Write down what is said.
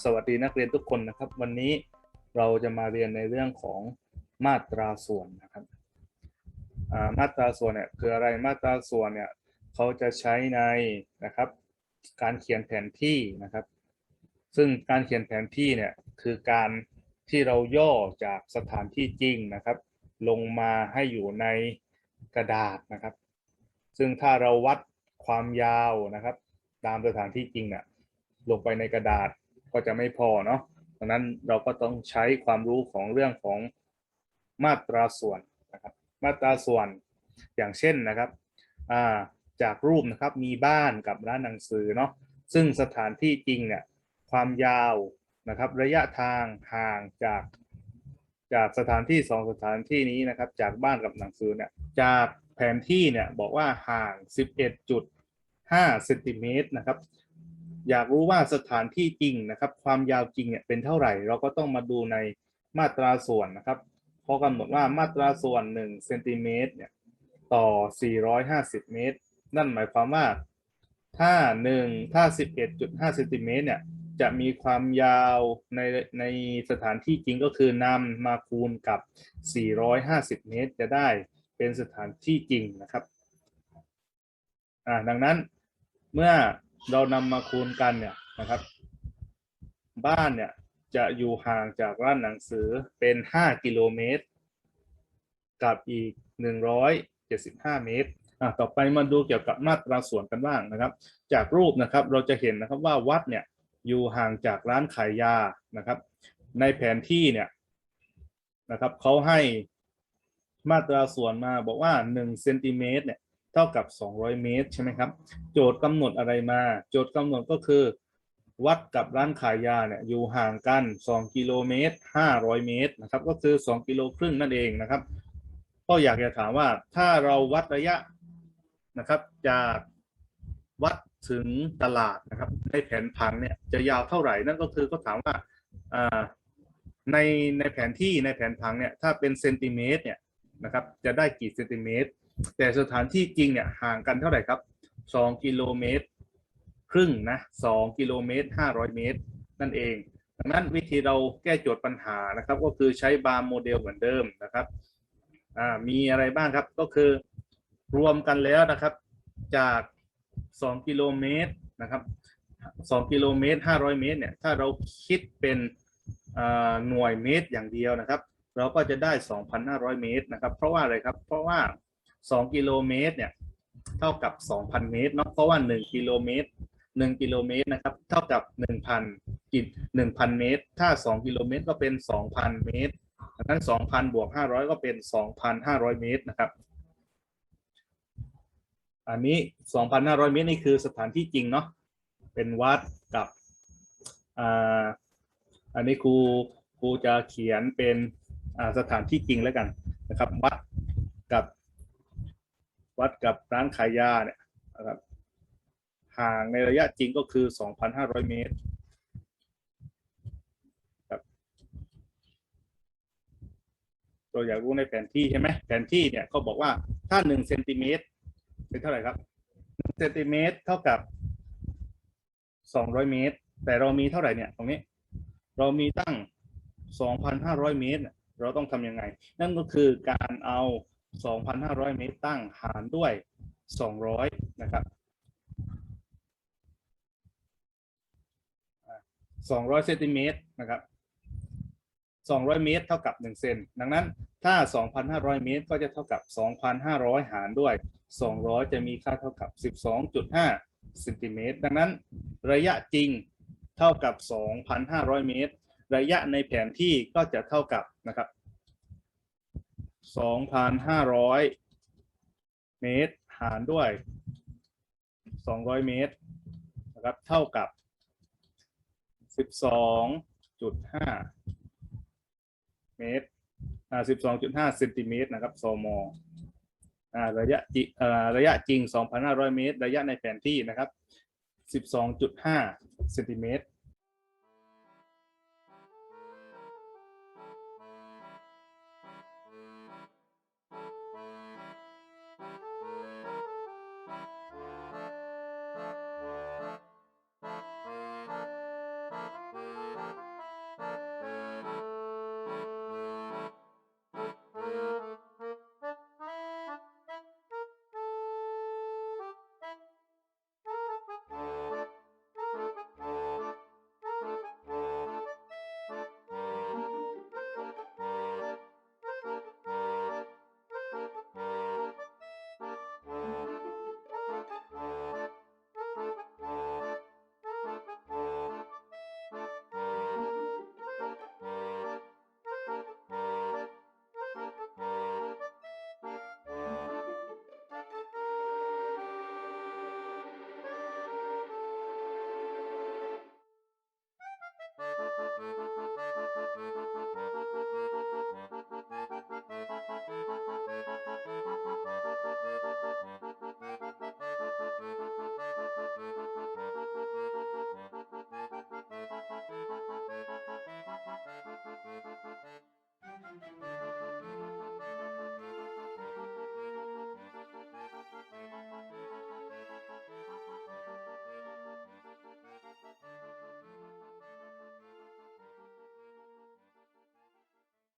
สวัสดีนักเรียนทุกคนนะครับ วันนี้เราจะมาเรียนในเรื่องของมาตราส่วนนะครับมาตราส่วนเนี่ยคืออะไรมาตราส่วนเนี่ยเขาจะใช้ในนะครับ การเขียนแผนที่นะครับ ซึ่งการเขียนแผนที่เนี่ยคือการที่เราย่อจากสถานที่จริงนะครับ ลงมาให้อยู่ในกระดาษนะครับ ซึ่งถ้าเราวัดความยาวนะครับ ตามสถานที่จริงเนี่ยลงไปในกระดาษ ก็จะไม่พอเนาะดังนั้นเราก็ต้องใช้ความรู้ของเรื่องของมาตราส่วนนะครับมาตราส่วนอย่างเช่นนะครับาจากรูปนะครับมีบ้านกับร้านหนังสือเนาะซึ่งสถานที่จริงเนี่ยความยาวนะครับระยะทางห่างจากจากสถานที่สองสถานที่นี้นะครับจากบ้านกับหนังสือเนี่ยจากแผนที่เนี่ยบอกว่าห่าง 11.5เซนติเมตรนะครับ อยากรู้ว่าสถานที่จริงนะครับ ความยาวจริงเนี่ยเป็นเท่าไหร่ เราก็ต้องมาดูในมาตราส่วนนะครับเพรากำหนดว่ามาตราส่วน1เซนติเมตรเนี่ยต่อ 450 เมตร นั่นหมายความว่า ถ้า 1 ถ้า 11.5เซนติเมตรเนี่ยจะมีความยาวในในสถานที่จริงก็คือนำมาคูณกับ 450 เมตร จะได้เป็นสถานที่จริงนะครับ อ่าดังนั้นเมื่อ เรานำมาคูณกันเนี่ยนะครับ บ้านเนี่ยจะอยู่ห่างจากร้านหนังสือเป็น5กิโลเมตร กับอีก175เมตรอะต่อไปมาดูเกี่ยวกับมาตราส่วนกันบ้างนะครับ จากรูปนะครับเราจะเห็นนะครับว่าวัดเนี่ยอยู่ห่างจากร้านขายยานะครับ ในแผนที่เนี่ยนะครับเขาให้มาตราส่วนมาบอกว่า1เซนติเมตรเนี่ย เท่ากับ 200 เมตรใช่ไหมครับ โจทย์กำหนดอะไรมา โจทย์กำหนดก็คือ วัดกับร้านขายยาเนี่ยอยู่ห่างกัน 2 กิโลเมตร 500 เมตรนะครับ ก็คือ 2 กิโลครึ่งนั่นเองนะครับ ก็อยากจะถามว่าถ้าเราวัดระยะนะครับจากวัดถึงตลาดนะครับ ในแผนผังเนี่ยจะยาวเท่าไหร่นั่นก็คือก็ถามว่าอ่าในในแผนที่ในแผนผังเนี่ยถ้าเป็นเซนติเมตรเนี่ยนะครับจะได้กี่เซนติเมตร แต่สถานที่จริงเนี่ยห่างกันเท่าไหร่ครับ2กิโลเมตร ครึ่งนะ2กิโลเมตร500เมตร นั่นเอง ดังนั้นวิธีเราแก้โจทย์ปัญหานะครับ ก็คือใช้บาร์โมเดลเหมือนเดิมนะครับอ่ามีอะไรบ้างครับก็คือรวมกันแล้วนะครับ จาก 2 กิโลเมตรนะครับ2กิโลเมตร 500 เมตรเนี่ยถ้าเราคิดเป็นอ่าหน่วยเมตรอย่างเดียวนะครับ เราก็จะได้ 2,500 เมตรนะครับ เพราะว่าอะไรครับ เพราะว่า 2กิโลเมตรเนี่ยเท่ากับ 2,000 เมตรเนาะเพราะว่า 1กิโลเมตร1กิโลเมตรนะครับเท่ากับ 1,000กิน1,000 เมตร ถ้า 2 กิโลเมตรก็เป็น 2,000 เมตรดังนั้น 2,000 บวก 500 ก็เป็น 2,500 เมตรนะครับ อันนี้ 2,500 เมตรนี่คือสถานที่จริงเนาะเป็นวัดกับอ่าอันนี้ครูครูจะเขียนเป็นอ่าสถานที่จริงแล้วกันนะครับ วัดกับ วัดกับร้านขายยาเนี่ยนะครับห่างในระยะจริงก็คือ 2,500 เมตรครับเราอยากรู้ในแผนที่ใช่ไหมแผนที่เนี่ยเขาบอกว่าถ้า1เซนติเมตรเป็นเท่าไหร่ครับ1เซนติเมตรเท่ากับ 200 เมตร แต่เรามีเท่าไหร่เนี่ยตรงนี้ เรามีตั้ง 2,500 เมตรเนี่ยเราต้องทำยังไง นั่นก็คือการเอา 2,500 เมตรตั้งหารด้วย 200 นะครับอ่า200 เซนติเมตรนะครับ 200 เมตรเท่ากับ 1 เซน ดังนั้นถ้า 2,500 เมตรก็จะเท่ากับ 2,500 หารด้วย 200 จะมีค่าเท่ากับ 12.5 เซนติเมตร ดังนั้นระยะจริงเท่ากับ 2,500 เมตร ระยะในแผนที่ก็จะเท่ากับนะครับ 2,500เมตร หารด้วย200เมตรนะครับเท่ากับ12.5เมตรอ่า12.5เซนติเมตรนะครับซมอ่าระยะจิอ่อระยะจริง2,500เมตร ระยะในแผนที่นะครับ12.5เซนติเมตร